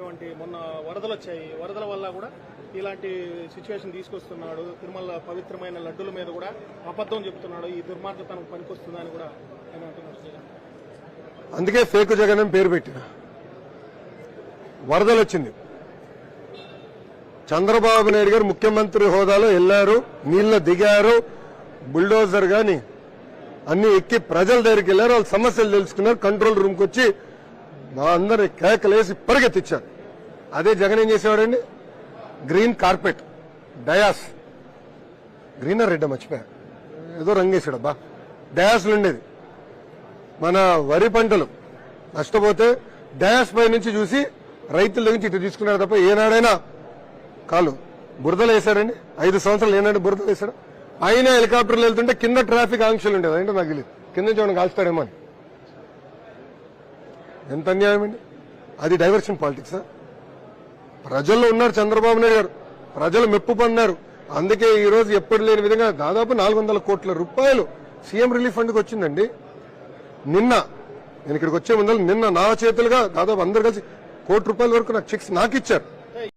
మొన్న వరదలు వచ్చాయి. వరదల వల్ల కూడా ఇలాంటి సిచ్యువేషన్ తీసుకొస్తున్నాడు. తిరుమల పవిత్రమైన లడ్డుల మీద కూడా అబద్ధం చెప్తున్నాడు. ఈ దుర్మార్గతనం తన పనికొస్తుందని కూడా ఆయన అంటున్నారు. అందుకే ఫేక్ జగన్ అని పేరు పెట్టిన వరదలు వచ్చింది. చంద్రబాబు నాయుడు గారు ముఖ్యమంత్రి హోదాలో వెళ్ళారు నీళ్ళ దిగారు. బుల్డోజర్ గాని అన్ని ఎక్కి ప్రజల దగ్గరికి వెళ్ళారు వాళ్ళ సమస్యలు తెలుసుకున్నారు. కంట్రోల్ రూమ్కి వచ్చి మా అందరి కేకలేసి పరిగెత్తిచ్చారు. అదే జగన్ ఏం చేసేవాడండి? Green carpet dais. గ్రీనర్ రెడ్డ మర్చిపోయా. ఏదో రంగేశాడు అబ్బా డయాస్లు ఉండేది. మన వరి పంటలు నష్టపోతే డయాస్ పై నుంచి చూసి రైతుల నుంచి ఇటు తీసుకున్నారు తప్ప ఏనాడైనా కాలు బురదలు వేశారండి ఐదు సంవత్సరాలు ఏనాడు బురదలు వేశాడు? అయినా హెలికాప్టర్లు వెళ్తుంటే కింద ట్రాఫిక్ ఆంక్షలు ఉండేది అంటే నాకు తెలియదు కింద నుంచి ఏమైనా కాల్స్తాడేమో అని. ఎంత అన్యాయం అండి? అది డైవర్షన్ పాలిటిక్సా ప్రజల్లో ఉన్నారు చంద్రబాబు నాయుడు గారు. ప్రజలు మెప్పు పడినారు అందుకే ఈ రోజు ఎప్పుడు లేని విధంగా దాదాపు నాలుగు వందల కోట్ల రూపాయలు సీఎం రిలీఫ్ ఫండ్కి వచ్చిందండి. నిన్న నేను ఇక్కడికి వచ్చే ముందర నిన్న నా చేతులుగా దాదాపు అందరు కలిసి కోటి రూపాయల వరకు నాకు చెక్స్ నాకు ఇచ్చారు